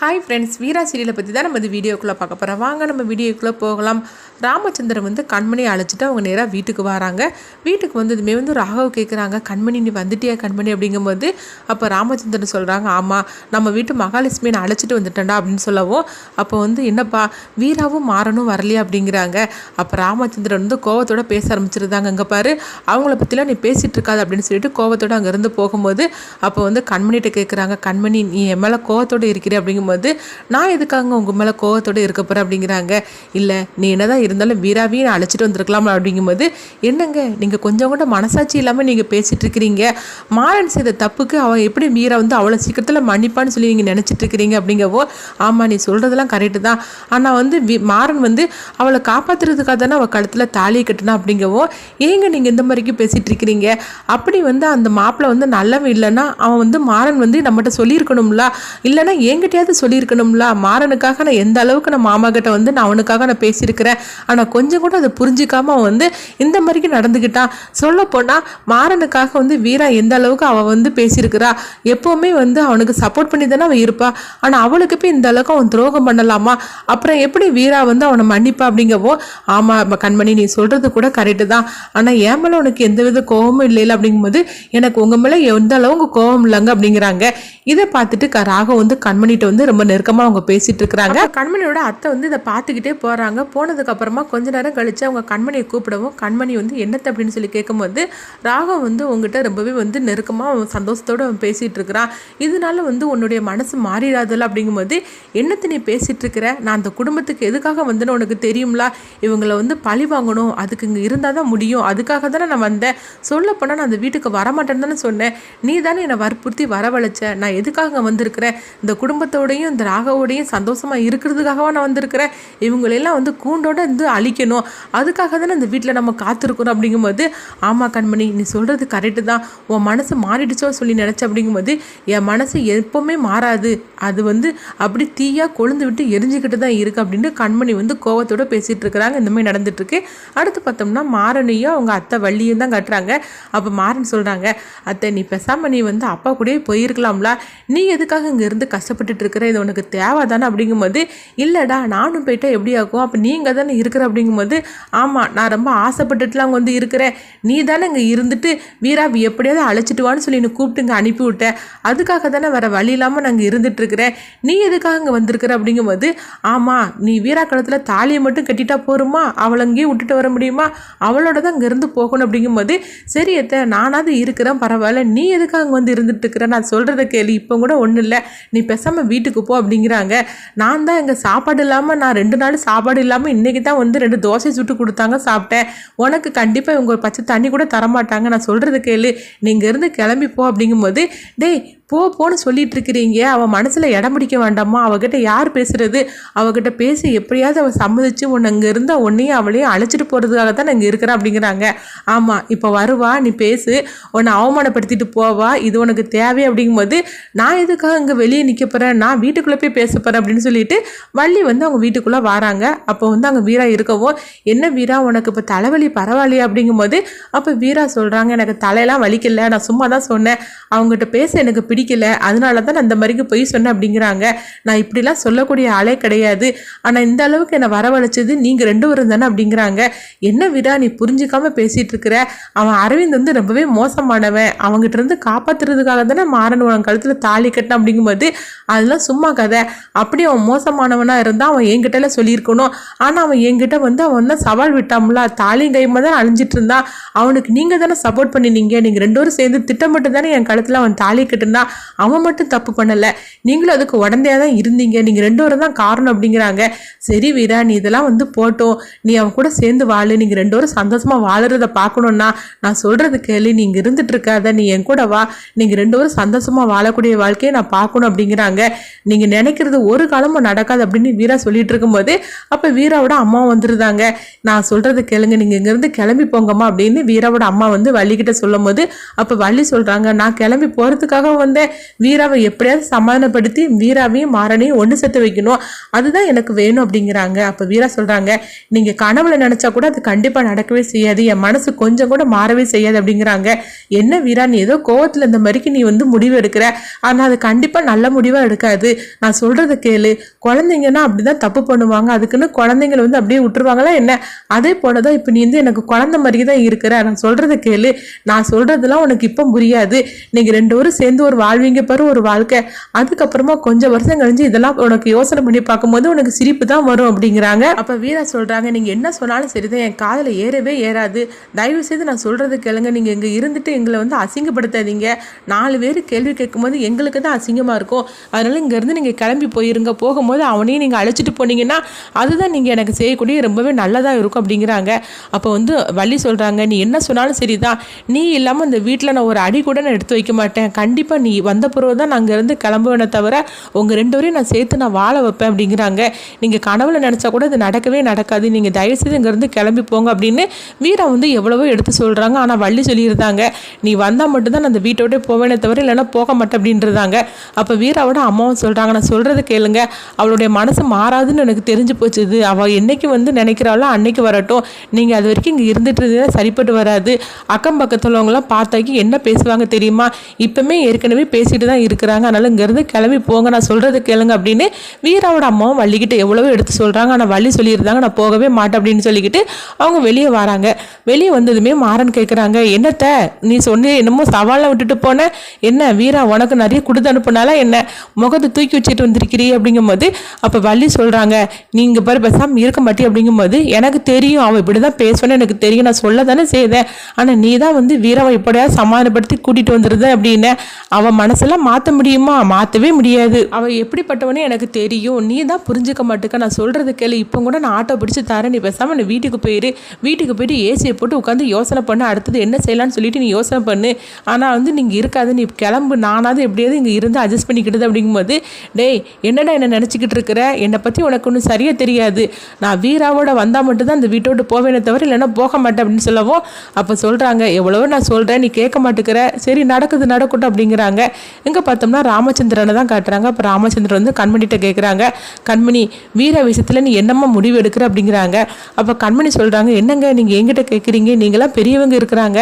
Hi friends வீரா சீரியலை பற்றி தான் நம்ம இந்த வீடியோக்குள்ளே பார்க்க போகிறோம் வாங்க நம்ம வீடியோக்குள்ளே போகலாம். ராமச்சந்திரன் வந்து கண்மணியை அழைச்சிட்டு அவங்க நேராக வீட்டுக்கு வராங்க. வீட்டுக்கு வந்ததுமே வந்து ராகவ் கேட்குறாங்க கண்மணி நீ வந்துட்டியா கண்மணி? அப்படிங்கும்போது அப்போ ராமச்சந்திரன் சொல்கிறாங்க ஆமாம் நம்ம வீட்டு மகாலட்சுமி நான் அழைச்சிட்டு வந்துட்டேன்டா அப்படின்னு சொல்லவும் அப்போ வந்து என்னப்பா வீராவும் மாறனும் வரலையா? அப்படிங்கிறாங்க. அப்போ ராமச்சந்திரன் வந்து கோவத்தோட பேச ஆரம்பிச்சிருந்தாங்க அங்கே பாரு அவங்கள பற்றிலாம் நீ பேசிகிட்டு இருக்காது அப்படின்னு சொல்லிட்டு கோவத்தோடு அங்கேருந்து போகும்போது அப்போ வந்து கண்மணிகிட்ட கேட்குறாங்க கண்மணி நீ என் மேலே கோவத்தோடு இருக்கிற அப்படிங்கும்போது நான் எதுக்காக உங்கள் மேலே கோவத்தோடு இருக்க போகிறேன் அப்படிங்கிறாங்க. இல்லை நீ என்னதான் இருந்தாலும் வீராவையும் நான் அழைச்சிட்டு வந்திருக்கலாம் அப்படிங்கும்போது என்னங்க நீங்கள் கொஞ்சம் கூட மனசாட்சி இல்லாமல் நீங்கள் பேசிகிட்டு இருக்கிறீங்க மாறன் செய்த தப்புக்கு அவன் எப்படி மீரா வந்து அவ்வளோ சீக்கிரத்தில் மன்னிப்பான்னு சொல்லி நீங்கள் நினச்சிட்டு இருக்கிறீங்க அப்படிங்கவோ ஆமாம் நீ சொல்கிறதெல்லாம் கரெக்டு தான். ஆனால் வந்து வி- மாறன் வந்து அவளை காப்பாற்றுறதுக்காக தானே அவள் கழுத்தில் தாலியை கட்டினா? அப்படிங்கவோ ஏங்க நீங்கள் இந்த மாதிரிக்கு பேசிகிட்டு இருக்கிறீங்க அப்படி வந்து அந்த மாப்பிள்ளை வந்து நல்லவன் இல்லைன்னா அவன் வந்து மாறன் வந்து நம்மகிட்ட சொல்லியிருக்கணும்ல. இல்லைன்னா என்கிட்டயாவது சொல்லியிருக்கணும்ல? மாறனுக்காக நான் எந்த அளவுக்கு நான் மாமா கிட்ட வந்து நான் அவனுக்காக நான் பேசியிருக்கிறேன்? ஆனால் கொஞ்சம் கூட அதை புரிஞ்சிக்காம அவன் வந்து இந்த மாதிரிக்கு நடந்துக்கிட்டான் சொல்ல போனால் மாறனுக்காக வந்து வீரா எந்த அளவுக்கு அவள் வந்து பேசியிருக்கிறா? எப்போவுமே வந்து அவனுக்கு சப்போர்ட் பண்ணி தானே அவன் இருப்பா? ஆனால் அவளுக்கு போய் இந்த அளவுக்கு அவன் துரோகம் பண்ணலாமா? அப்புறம் எப்படி வீரா வந்து அவனை மன்னிப்பா அப்படிங்கவோ? ஆமாம் கண்மணி நீ சொல்கிறது கூட கரெக்டு தான். ஆனால் என் மேலே உனக்கு எந்தவித கோபமும் இல்லைல்ல அப்படிங்கும்போது எனக்கு உங்கள் மேலே எந்த அளவுக்கு கோபம் இல்லைங்க அப்படிங்கிறாங்க. இதை பார்த்துட்டு க- ராகம் வந்து கண்மணிகிட்ட வந்து ரொம்ப நெருக்கமாக அவங்க பேசிட்டு இருக்கிறாங்க. கண்மணியோட அத்தை வந்து இதை பார்த்துக்கிட்டே போகிறாங்க போனதுக்கு அப்புறமா கொஞ்ச நேரம் கழிச்சு அவங்க கண்மணியை கூப்பிடவும் கண்மணி வந்து என்னத்தை? அப்படின்னு சொல்லி கேட்கும்போது ராகம் வந்து உங்ககிட்ட ரொம்பவே வந்து நெருக்கமாக அவன் சந்தோஷத்தோடு அவன் பேசிகிட்டு இருக்கிறான். இதனால வந்து உன்னுடைய மனசு மாறிடாதல்ல அப்படிங்கும்போது என்னத்தை நீ பேசிகிட்டு இருக்கிற? நான் அந்த குடும்பத்துக்கு எதுக்காக வந்துன்னு உனக்கு தெரியும்ல? இவங்களை வந்து பழி வாங்கணும். அதுக்கு இங்கே இருந்தால் தான் முடியும். அதுக்காக தானே நான் வந்தேன். சொல்லப்போனால் நான் அந்த வீட்டுக்கு வரமாட்டேன்னு தானே சொன்னேன். நீ தானே என்னை வற்புறுத்தி வரவழைச்ச. நான் எதுக்காக வந்திருக்கிறேன் இந்த குடும்பத்தோட இந்த ராகவோடையும் சந்தோஷமாக இருக்கிறதுக்காகவா நான் வந்திருக்கிறேன். இவங்களெல்லாம் வந்து கூண்டோட வந்து அழிக்கணும். அதுக்காக தானே இந்த வீட்டில் நம்ம காத்திருக்கிறோம் அப்படிங்கும்போது ஆமாம் கண்மணி நீ சொல்கிறது கரெக்டு தான். உன் மனசு மாறிடுச்சோ சொல்லி நினச்ச அப்படிங்கும்போது என் மனசு எப்போவுமே மாறாது. அது வந்து அப்படி தீயாக கொழுந்து விட்டு எரிஞ்சுக்கிட்டு தான் இருக்குது அப்படின்னு கண்மணி வந்து கோவத்தோட பேசிகிட்டு இருக்கிறாங்க. இந்த மாதிரி நடந்துட்டுருக்கு அடுத்து பார்த்தோம்னா மாறனையும் அவங்க அத்தை வள்ளியும் தான் கட்டுறாங்க. அப்போ மாறன் சொல்கிறாங்க அத்தை நீ பெசாமணி நீ வந்து அப்பா கூடயே போயிருக்கலாம்ல. நீ எதுக்காக இங்கே இருந்து கஷ்டப்பட்டுட்டு இருக்கிற? இது உனக்கு தேவை தானே அப்படிங்கும்போது இல்லைடா நானும் போயிட்டா எப்படி ஆகும்? அப்போ நீங்கள் தானே இருக்கிற அப்படிங்கும்போது ஆமாம் நான் ரொம்ப ஆசைப்பட்டுட்டுலாம் அங்கே வந்து இருக்கிறேன். நீ தானே இங்கே இருந்துட்டு வீரா எப்படியாவது அழைச்சிட்டு வான்னு சொல்லி என்னை கூப்பிட்டு இங்கே அனுப்பி விட்டேன் அதுக்காக தானே வேற வழி இல்லாமல் நான் இருந்துட்டு இருக்கிறேன். நீ எதுக்காக இங்கே வந்திருக்கிற அப்படிங்கும்போது ஆமாம் நீ வீரா கழுத்தில் தாலியை மட்டும் கட்டிட்டா போருமா? அவளை அங்கேயே விட்டுட்டு வர முடியுமா? அவளோட தான் இங்கேருந்து போகணும் அப்படிங்கும்போது சரி அத்தை நானாவது இருக்கிறேன் பரவாயில்ல. நீ எதுக்காக அங்கே வந்து இருந்துட்டு இருக்கிற? நான் சொல்கிறத கேள்வி இப்போ கூட ஒன்றும் இல்லை. நீ பேசாமல் வீட்டுக்கு போ அப்படிங்கிறாங்க. நான் தான் எங்கள் சாப்பாடு இல்லாமல் நான் ரெண்டு நாள் சாப்பாடு இல்லாமல் இன்றைக்கி தான் வந்து ரெண்டு தோசை சுட்டு கொடுத்தாங்க சாப்பிட்டேன். உனக்கு கண்டிப்பாக இவங்க பச்சை தண்ணி கூட தரமாட்டாங்க. நான் சொல்கிறது கேளு. நீங்கள் இருந்து கிளம்பி போ அப்படிங்கும்போது டேய் போ போன்னு சொல்லிட்டு இருக்கிறீங்க அவன் மனசில் இடம் பிடிக்க வேண்டாமா? அவகிட்ட யார் பேசுறது? அவகிட்ட பேசி எப்படியாவது அவள் சம்மதிச்சு உன்னை அங்கே இருந்தால் உன்னையும் அவளையும் அழைச்சிட்டு போகிறதுக்காக தான் நான் இங்கே இருக்கிறேன் அப்படிங்கிறாங்க. ஆமாம் இப்போ வருவா நீ பேசு. உன்னை அவமானப்படுத்திட்டு போவா. இது உனக்கு தேவை அப்படிங்கும்போது நான் எதுக்காக இங்கே வெளியே நிற்க போகிறேன் நான் வீட்டுக்குள்ளே போய் பேச போகிறேன் அப்படின்னு சொல்லிட்டு வள்ளி வந்து அவங்க வீட்டுக்குள்ளே வராங்க. அப்போ வந்து அங்கே வீரா இருக்கவும் என்ன வீரா உனக்கு இப்போ தலைவலி பரவாயில்லையா? அப்படிங்கும்போது அப்போ வீரா சொல்கிறாங்க எனக்கு தலையெல்லாம் வலிக்கல. நான் சும்மா தான் சொன்னேன். அவங்ககிட்ட பேச எனக்கு பிடிக்கல அதனால தான் நான் இந்த மாதிரிக்கு பொய் சொன்னேன் அப்படிங்கிறாங்க. நான் இப்படிலாம் சொல்லக்கூடிய ஆளே கிடையாது. ஆனால் இந்த அளவுக்கு என்னை வரவழைச்சது நீங்கள் ரெண்டு பேரும் தானே அப்படிங்கிறாங்க. என்ன விடா நீ புரிஞ்சுக்காம பேசிகிட்டு இருக்கிற? அவன் அரவிந்த் வந்து ரொம்பவே மோசமானவன். அவங்ககிட்ட இருந்து காப்பாத்துறதுக்காக தானே மாறன் உன் கழுத்தில் தாலி கட்டின அப்படிங்கும்போது அதெல்லாம் சும்மா கதை. அப்படி அவன் மோசமானவனாக இருந்தால் அவன் என்கிட்டலாம் சொல்லியிருக்கணும். ஆனால் அவன் என்கிட்ட வந்து அவன் தான் சவால் விட்டாம்ல தாலியும் கையுமா தான் அழிஞ்சிட்டு இருந்தான். அவனுக்கு நீங்கள் தானே சப்போர்ட் பண்ணினீங்க. நீங்கள் ரெண்டு பேரும் சேர்ந்து திட்டமிட்டு தானே என் கழுத்தில் அவன் தாலி கட்டுனா அவன் மட்டும் தப்பு பண்ணலை. நீங்களும் அதுக்கு உடந்தையாக தான் இருந்தீங்க. நீங்கள் ரெண்டு பேரும் தான் காரணம் அப்படிங்கிறாங்க. சரி வீரா நீ இதெல்லாம் வந்து போட்டோம் நீ அவன் கூட சேர்ந்து வாழு. நீங்கள் ரெண்டு பேரும் சந்தோஷமாக வாழுறத பார்க்கணுன்னா நான் சொல்கிறது கேளு. நீங்கள் இருந்துட்டு இருக்காத. நீ என் கூட வா. நீங்கள் ரெண்டு பேரும் சந்தோஷமாக வாழக்கூடிய வாழ்க்கையை நான் பார்க்கணும் அப்படிங்கிறாங்க. நீங்கள் நினைக்கிறது ஒரு காலமும் நடக்காது அப்படின்னு வீரா சொல்லிட்டு இருக்கும்போது அப்போ வீராவோட அம்மா வந்துருந்தாங்க. நான் சொல்கிறது கேளுங்க. நீங்கள் இங்கேருந்து கிளம்பி போங்கம்மா அப்படின்னு வீராவோட அம்மா வந்து வள்ளிக்கிட்ட சொல்லும் போது அப்போ வள்ளி சொல்கிறாங்க நான் கிளம்பி போகிறதுக்காக வந்து வந்தேன் வீராவை எப்படியாவது சமாதானப்படுத்தி வீராவையும் மாறனையும் ஒன்று சேர்த்து வைக்கணும். அதுதான் எனக்கு வேணும் அப்படிங்கிறாங்க. அப்போ வீரா சொல்கிறாங்க நீங்கள் கனவுல நினச்சா கூட அது கண்டிப்பாக நடக்கவே செய்யாது. என் மனசு கொஞ்சம் கூட மாறவே செய்யாது அப்படிங்கிறாங்க. என்ன வீரா நீ ஏதோ கோவத்தில் இந்த மாதிரிக்கு நீ வந்து முடிவு எடுக்கிற? ஆனால் அது கண்டிப்பாக நல்ல முடிவாக எடுக்காது. நான் சொல்கிறத கேளு. குழந்தைங்கன்னா அப்படிதான் தப்பு பண்ணுவாங்க. அதுக்குன்னு குழந்தைங்களை வந்து அப்படியே விட்டுருவாங்களா என்ன? அதே போல தான் இப்போ நீ வந்து எனக்கு குழந்தை மாதிரி தான் இருக்கிற. நான் சொல்கிறத கேளு. நான் சொல்கிறதெல்லாம் உனக்கு இப்போ புரியாது. நீங்கள் ரெண்டு பேரும் சேர்ந்து ஒரு வாழ்வீங்க பாரு ஒரு வாழ்க்கை. அதுக்கப்புறமா கொஞ்சம் வருஷம் கழிஞ்சு இதெல்லாம் உனக்கு யோசனை பண்ணி பார்க்கும்போது உனக்கு சிரிப்பு தான் வரும் அப்படிங்கிறாங்க. அப்போ வீரா சொல்கிறாங்க நீங்கள் என்ன சொன்னாலும் சரிதான் என் காதில் ஏறவே ஏறாது. தயவு செய்து நான் சொல்கிறது கேளுங்க. நீங்கள் இங்கே இருந்துட்டு எங்களை வந்து அசிங்கப்படுத்தாதீங்க. நாலு பேர் கேள்வி கேட்கும்போது எங்களுக்கு தான் அசிங்கமாக இருக்கும். அதனால் இங்கேருந்து நீங்கள் கிளம்பி போயிருங்க. போகும்போது அவனையும் நீங்கள் அழைச்சிட்டு போனீங்கன்னா அதுதான் நீங்கள் எனக்கு செய்யக்கூடிய ரொம்பவே நல்லதாக இருக்கும் அப்படிங்கிறாங்க. அப்போ வந்து வள்ளி சொல்கிறாங்க நீ என்ன சொன்னாலும் சரிதான். நீ இல்லாமல் இந்த வீட்டில் நான் ஒரு அடி கூட நான் எடுத்து வைக்க மாட்டேன். கண்டிப்பாக நீ வந்த பிறகு தான் நான் அங்கேருந்து கிளம்புவேனே தவிர உங்கள் ரெண்டு வரையும் நான் சேர்த்து நான் வாழ வைப்பேன் அப்படிங்கிறாங்க. நீங்கள் கனவுல நினச்சா கூட இது நடக்கவே நடக்காது. நீங்கள் தயவுசெய்து இங்கேருந்து கிளம்பி போங்க அப்படின்னு வீரா வந்து எவ்வளவோ எடுத்து சொல்கிறாங்க ஆனால் வள்ளி சொல்லியிருந்தாங்க நீ வந்தால் மட்டும்தான் நான் அந்த வீட்டோட போவேனே தவிர இல்லைன்னா போக மாட்டேன் அப்படின்றதாங்க அப்போ வீராவோட அம்மாவும் சொல்கிறாங்க நான் சொல்கிறது கேளுங்க. அவளுடைய மனசு மாறாதுன்னு எனக்கு தெரிஞ்சு போச்சு இது அவள் என்றைக்கு வந்து நினைக்கிறாளோ அன்னைக்கு வரட்டும். நீங்கள் அது வரைக்கும் இங்கே இருந்துட்டு இருந்தீங்கன்னா சரிப்பட்டு வராது. அக்கம் பக்கத்தில் பார்த்தாக்கி என்ன பேசுவாங்க தெரியுமா? இப்போமே ஏற்கனவே பேசிட்டு தான் இருக்கிறாங்க. அதனால் இங்கேருந்து கிளம்பி போங்க. நான் சொல்கிறது கேளுங்க அப்படின்னு வீராவோட அம்மாவும் வள்ளிக்கிட்ட எவ்வளவோ எடுத்து சொல்கிறாங்க ஆனால் வள்ளி சொல்லியிருந்தாங்க. நான் போகவே மாட்டேன் அப்படின்னு சொல்லிக்கிட்டு அவங்க வெளியே வராங்க. வெளியே வந்ததுமே மாறன் கேட்குறாங்க என்னத்த? நீ சொன்ன என்னமோ சவாலை விட்டுட்டு போனேன் என்ன வீரா உனக்கு நிறைய கொடுத்து அனுப்புனால என்ன? முகத்தை தூக்கி வச்சுட்டு வந்திருக்கிறீ அப்படிங்கும்போது அப்போ வள்ளி சொல்கிறாங்க நீங்கள் பாரு பேசாமல் இருக்க மாட்டே அப்படிங்கும்போது எனக்கு தெரியும். அவள் இப்படி தான் பேசுவேன்னு எனக்கு தெரியும். நான் சொல்ல தானே செய்தேன். ஆனால் நீ தான் வந்து வீராவை இப்படியாவது சமாதானப்படுத்தி கூட்டிகிட்டு வந்துருத அப்படின்னு அவள் மனசெல்லாம் மாற்ற முடியுமா? மாற்றவே முடியாது. அவள் எப்படிப்பட்டவனே எனக்கு தெரியும். நீ தான் புரிஞ்சுக்க மாட்டுக்க. நான் சொல்கிறது கேளு. இப்போ கூட நான் ஆட்டோ பிடிச்சி தரேன். நீ பேசாமல் நீ வீட்டுக்கு போயிரு. வீட்டுக்கு போயிட்டு ஏசியை போட்டு உட்காந்து யோசனை பண்ணு. அடுத்தது என்ன செய்யலாம்னு சொல்லிட்டு நீ யோசனை பண்ணு. ஆனால் வந்து நீங்கள் இருக்காது. நீ கிளம்பு. நானாவது எப்படியாவது இங்கே இருந்து அட்ஜஸ்ட் பண்ணிக்கிட்டது அப்படிங்கும்போது டேய் என்னடா என்ன நினச்சிக்கிட்டு இருக்கிற? என்னை பற்றி உனக்கு ஒன்றும் சரியாக தெரியாது. நான் வீராவோட வந்தால் மட்டும்தான் அந்த வீட்டை விட்டு போவேனே தவிர இல்லைன்னா போக மாட்டேன் அப்படின்னு சொல்லவும் அப்போ சொல்கிறாங்க எவ்வளவோ நான் சொல்கிறேன் நீ கேட்க மாட்டேங்கிற சரி நடக்குது நடக்கட்டும் அப்படிங்கிறாங்க. எங்கே பார்த்தோம்னா ராமச்சந்திரனை தான் காட்டுறாங்க. அப்போ ராமச்சந்திரன் வந்து கண்மணிகிட்ட கேட்குறாங்க கண்மணி வீர விஷயத்தில் நீ என்னம்மா முடிவு எடுக்கிற? அப்படிங்கிறாங்க. அப்போ கண்மணி சொல்கிறாங்க என்னங்க நீங்கள் எங்கிட்ட கேட்குறீங்க நீங்களாம் பெரியவங்க இருக்கிறாங்க.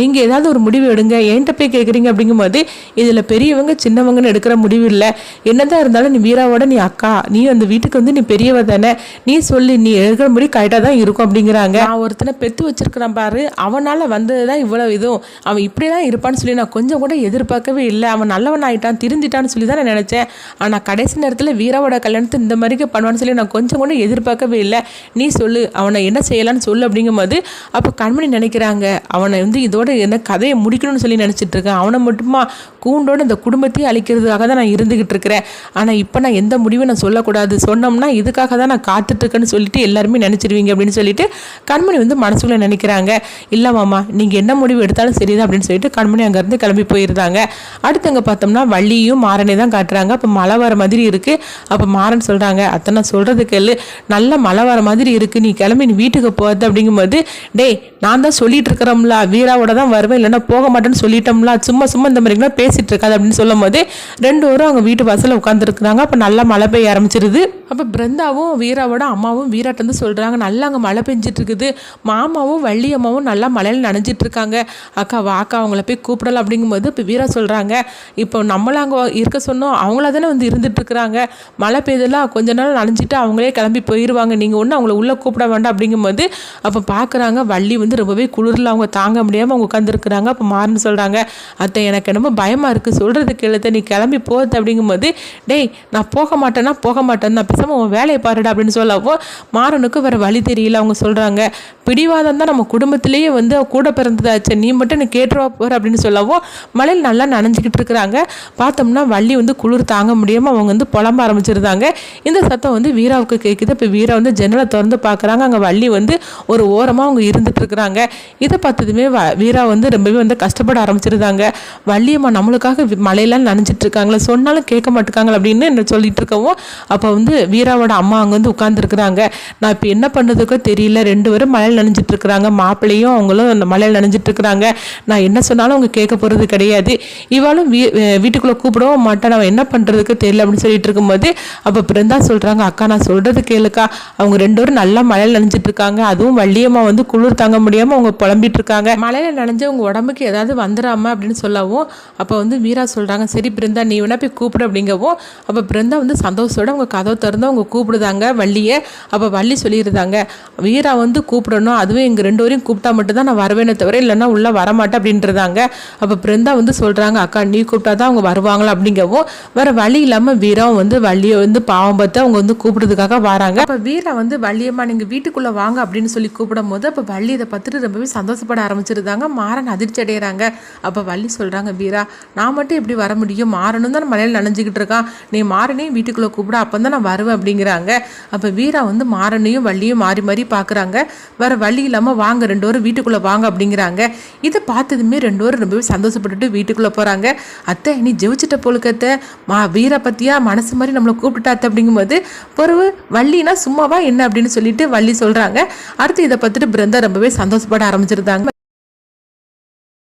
நீங்கள் ஏதாவது ஒரு முடிவு எடுங்க. என்கிட்ட போய் கேட்குறீங்க அப்படிங்கும்போது இதில் பெரியவங்க சின்னவங்கன்னு எடுக்கிற முடிவு இல்லை. என்னதான் இருந்தாலும் நீ வீராவோட நீ அக்கா. நீ அந்த வீட்டுக்கு வந்து நீ பெரியவ தானே. நீ சொல்லி நீ எடுக்கிற முடி கரெக்டாக தான் இருக்கும். அப்படிங்கிறாங்க. நான் ஒருத்தனை பெற்று வச்சிருக்கிறேன் பாரு. அவனால் வந்தது தான் இவ்வளோ இதுவும். அவன் இப்படி தான் இருப்பான்னு சொல்லி நான் கொஞ்சம் கூட எதிர்பார்க்கவே இல்லை. இல்லை அவன் நல்லவன் ஆகிட்டான் திருந்திட்டான்னு சொல்லி தான் நான் நினச்சேன். ஆனால் கடைசி நேரத்தில் வீராவோட கல்யாணத்தை இந்த மாதிரிக்கு பண்ணுவான்னு சொல்லி நான் கொஞ்சம் கூட எதிர்பார்க்கவே இல்லை. நீ சொல்லு அவனை என்ன செய்யலான்னு சொல்லு அப்படிங்கும்போது அப்போ கண்மணி நினைக்கிறாங்க அவனை வந்து இதோட என்ன கதையை முடிக்கணும்னு சொல்லி நினச்சிட்டு இருக்கேன். அவனை மட்டுமா கூண்டோடு இந்த குடும்பத்தையும் அழிக்கிறதுக்காக தான் நான் இருந்துகிட்டு இருக்கிறேன். ஆனால் இப்போ நான் எந்த முடிவும் நான் சொல்லக்கூடாது. சொன்னோம்னா இதுக்காக தான் நான் காத்துட்ருக்கேன்னு சொல்லிட்டு எல்லாருமே நினச்சிருவீங்க அப்படின்னு சொல்லிட்டு கண்மணி வந்து மனசுக்குள்ளே நினைக்கிறாங்க. இல்லை மாமா நீங்கள் என்ன முடிவு எடுத்தாலும் சரிதான் அப்படின்னு சொல்லிட்டு கண்மணி அங்கேருந்து கிளம்பி போயிருந்தாங்க. அடுத்தவங்க பார்த்தோம்னா வள்ளியும் மாறனே தான் காட்டுறாங்க. அப்போ மழை வர மாதிரி இருக்குது அப்போ மாறன் சொல்கிறாங்க அத்தை நான் சொல்கிறது கேளு நல்ல மழை வர மாதிரி இருக்குது நீ கிளம்பி நீ வீட்டுக்கு போகிறது அப்படிங்கும்போது டேய் நான் தான் சொல்லிட்டு இருக்கிறோம்ல. வீராவோட தான் வருவேன். இல்லைன்னா போக மாட்டேன்னு சொல்லிட்டோம்ல. சும்மா சும்மா இந்த மாதிரிலாம் பேசிட்டு இருக்காது. அப்படின்னு சொல்லும் போது ரெண்டு பேரும் அவங்க வீட்டு வாசலில் உட்காந்துருக்குறாங்க அப்போ நல்லா மழை பெய்ய ஆரம்பிச்சிருது. அப்போ பிருந்தாவும் வீராவோட அம்மாவும் வீராட்ட வந்து சொல்கிறாங்க நல்லா அங்கே மழை பெஞ்சிட்டு இருக்குது. மாமாவும் வள்ளி அம்மாவும் நல்லா மழையில் நனைஞ்சிட்டு இருக்காங்க. அக்கா வாக்கா அவங்கள போய் கூப்பிடலாம். அப்படிங்கும்போது இப்போ வீரா சொல்கிறாங்க இப்போ நம்மளும் அங்கே இருக்க சொன்னோம். அவங்கள தானே வந்து இருந்துட்டுருக்குறாங்க மழை பெய்தெல்லாம் கொஞ்ச நாள் நனைஞ்சிட்டு அவங்களே கிளம்பி போயிடுவாங்க நீங்கள் ஒன்றும் அவங்கள உள்ளே கூப்பிட வேண்டாம் அப்படிங்கும்போது அப்போ பார்க்குறாங்க வள்ளி வந்து ரொம்பவே குளிரில் அவங்க தாங்க முடியாமல் அவங்க உட்காந்துருக்குறாங்க அப்போ மாறுன்னு சொல்கிறாங்க அத்தை எனக்கு என்னமோ பயமாக இருக்குது சொல்கிறதுக்கு எழுத்த நீ கிளம்பி போகுது அப்படிங்கும்போது டேய் நான் போக மாட்டேன்னா போக மாட்டேன் நான் பேசாமல் உன் வேலையை பாருடா அப்படின்னு சொல்லவோ மாறனுக்கு வேறு வழி தெரியல அவங்க சொல்கிறாங்க பிடிவாதம் தான் நம்ம குடும்பத்திலேயே வந்து கூட பிறந்ததாச்சு நீ மட்டும் நீ கேட்டுருவா போகிற அப்படின்னு சொல்லவோ மழையில் நல்லா நனைஞ்சிக்கிட்டு இருக்கிறாங்க பார்த்தோம்னா வள்ளி வந்து குளிர் தாங்க முடியாமல் அவங்க வந்து புலம்ப ஆரம்பிச்சிருந்தாங்க. இந்த சத்தம் வந்து வீராவுக்கு கேட்குது இப்போ வீரா வந்து ஜன்னலை திறந்து பார்க்குறாங்க. அங்கே வள்ளி வந்து ஒரு ஓரமாக அவங்க இருந்துட்டு இருக்கிறாங்க இதை பார்த்ததுமே வ வீரா வந்து ரொம்பவே வந்து கஷ்டப்பட ஆரம்பிச்சிருந்தாங்க. வள்ளியம்மா நம்மளுக்காக மழையெல்லாம் நனைஞ்சிட்டு இருக்காங்களே சொன்னாலும் கேட்க மாட்டுக்காங்க அப்படின்னு என்ன சொல்லிட்டு இருக்கவும் அப்போ வந்து வீராவோட அம்மா அங்கே வந்து உட்காந்துருக்குறாங்க நான் இப்போ என்ன பண்ணதுக்கோ தெரியல. ரெண்டு பேரும் மழையில் நனைஞ்சிட்டு இருக்கிறாங்க மாப்பிள்ளையும் அவங்களும் அந்த மழையில் நனைஞ்சிட்டு இருக்கிறாங்க நான் என்ன சொன்னாலும் அவங்க கேட்க போகிறது கிடையாது. இவாளும் இருந்தாலும் வீ வீட்டுக்குள்ளே கூப்பிடவும் மாட்டேன். அவன் என்ன பண்ணுறதுக்கு தெரியல அப்படின்னு சொல்லிட்டு இருக்கும்போது அப்போ பிருந்தா சொல்கிறாங்க அக்கா நான் சொல்கிறது கேளுக்கா. அவங்க ரெண்டு பேரும் நல்லா மழையில் நினைஞ்சிட்டு இருக்காங்க. அதுவும் வள்ளியம்மா வந்து குளிர் தாங்க முடியாமல் அவங்க புலம்பிட்டு இருக்காங்க. மழையில் நினைஞ்சு அவங்க உடம்புக்கு ஏதாவது வந்துடாம அப்படின்னு சொல்லவும் அப்போ வந்து வீரா சொல்கிறாங்க சரி பிருந்தா நீ வேணா போய் கூப்பிடு அப்படிங்கவும் அப்போ பிருந்தா வந்து சந்தோஷத்தோட அவங்க கதவை திறந்து அவங்க கூப்பிடுதாங்க வள்ளியை. அப்போ வள்ளி சொல்லியிருந்தாங்க வீரா வந்து கூப்பிடணும். அதுவும் எங்கள் ரெண்டு வரையும் கூப்பிட்டா மட்டும்தான் நான் வரவேனே தவிர இல்லைன்னா உள்ளே வரமாட்டேன் அப்படின்றதாங்க. அப்போ பிருந்தா வந்து சொல்கிறாங்க அக்கா நீ கூப்பிட்டா தான் அவங்க வருவாங்களா அப்படிங்கவும் வேற வழி இல்லாமல் வீராவும் வந்து வள்ளியை வந்து பாவம் பார்த்து அவங்க வந்து கூப்பிடுறதுக்காக வராங்க. அப்போ வீரா வந்து வள்ளியம்மா நீங்கள் வீட்டுக்குள்ளே வாங்க அப்படின்னு சொல்லி கூப்பிடும் போது அப்போ வள்ளி இதை பார்த்துட்டு ரொம்பவே சந்தோஷப்பட ஆரம்பிச்சிருந்தாங்க. மாறன் அதிர்ச்சி அடைகிறாங்க அப்போ வள்ளி சொல்கிறாங்க வீரா நான் மட்டும் எப்படி வர முடியும்? மாறனும் தான் மலையில் நினைஞ்சிக்கிட்டு இருக்கான். நீ மாறனையும் வீட்டுக்குள்ளே கூப்பிட அப்போ தான் நான் வருவேன் அப்படிங்கிறாங்க. அப்போ வீரா வந்து மாறனையும் வள்ளியும் மாறி மாறி பார்க்குறாங்க வேற வழி இல்லாமல் வாங்க ரெண்டு பேரும் வீட்டுக்குள்ளே வாங்க அப்படிங்கிறாங்க. இதை பார்த்ததுமே ரெண்டு பேரும் ரொம்பவே சந்தோஷப்பட்டுட்டு வீட்டுக்குள்ளே போகிறாங்க அத்தை நீ ஜெயிச்சிட்ட போலுக்கத்தை மா வீரை பத்தியா மனசு மாதிரி நம்மளை கூப்பிட்டுட்டாத்த அப்படிங்கும்போது பொறவு வள்ளினா சும்மாவா என்ன அப்படின்னு சொல்லிட்டு வள்ளி சொல்கிறாங்க அடுத்து இதை பார்த்துட்டு பிருந்தா ரொம்பவே சந்தோஷப்பட ஆரம்பிச்சிருந்தாங்க.